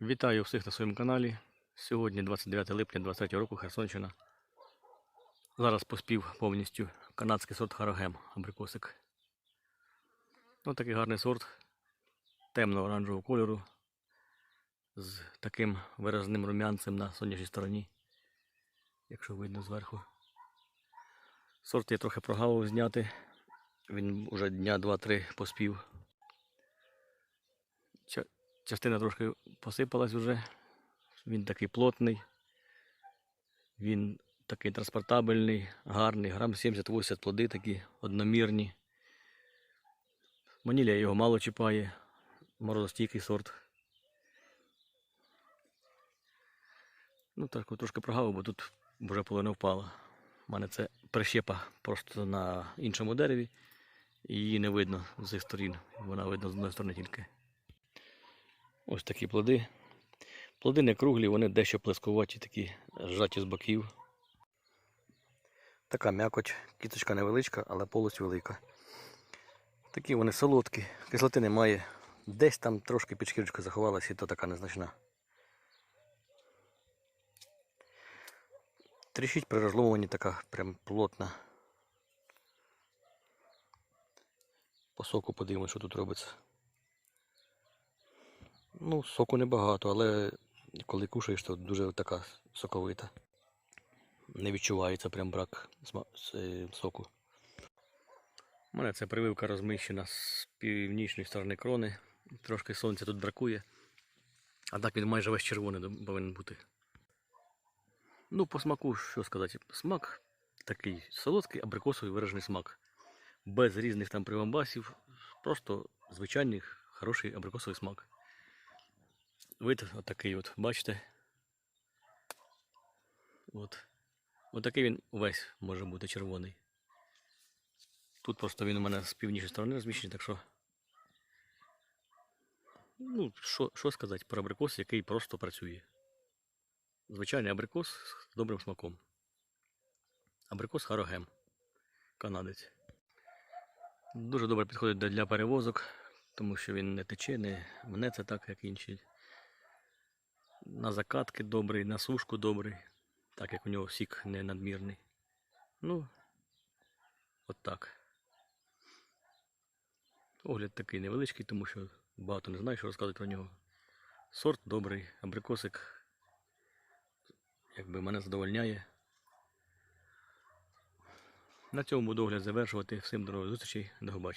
Вітаю всіх на своєму каналі. Сьогодні 29 липня 23 року Херсонщина. Зараз поспів повністю канадський сорт Харагем абрикосик. Ось такий гарний сорт темно-оранжевого кольору з таким виразним рум'янцем на сонячній стороні, якщо видно зверху. Сорт я трохи прогавив зняти. Він уже дня 2-3 поспів. Ча- Частина трошки посипалась вже. Він такий плотний. Він такий транспортабельний, гарний, грам 70-80 плоди такі одномірні. Манілія його мало чіпає, морозостійкий сорт. Ну, так, трошки прогавив, бо тут вже половина впала. У мене це прищепа просто на іншому дереві, і її не видно з цих сторін. Вона видно з одної сторони тільки. Ось такі плоди. Плоди не круглі, вони дещо плескуваті, такі зжаті з боків. Така м'якоть, кісточка невеличка, але полость велика. Такі вони солодкі, кислоти немає. Десь там трошки під шкірочкою заховалась, і то така незначна. Тріщить при розломуванні така прям плотна. По соку подивимось, що тут робиться. Ну, соку небагато, але коли кушаєш, то дуже така соковита. Не відчувається прям брак е, соку. У мене ця прививка розміщена з північної сторони крони. Трошки сонця тут бракує. А так він майже весь червоний повинен бути. Ну, по смаку, що сказати, смак такий солодкий, абрикосовий виражений смак. Без різних там привамбасів. Просто звичайний хороший абрикосовий смак. Вид отакий от, бачите? От. Отакий він увесь може бути червоний. Тут просто він у мене з північної сторони розміщений, так що. Ну, що, сказати про абрикос, який просто працює. Звичайний абрикос з добрим смаком. Абрикос Харогем. Канадець. Дуже добре підходить для- перевозок, тому що він не тече, не мнеться так, як інші. На закатки добрий, на сушку добрий, так як у нього сік не надмірний. Ну, от так. Огляд такий невеличкий, тому що багато не знаю, що розказати про нього. Сорт добрий, абрикосик, якби мене задовольняє. На цьому буду огляд завершувати. Всім до нових зустрічей, до побачення.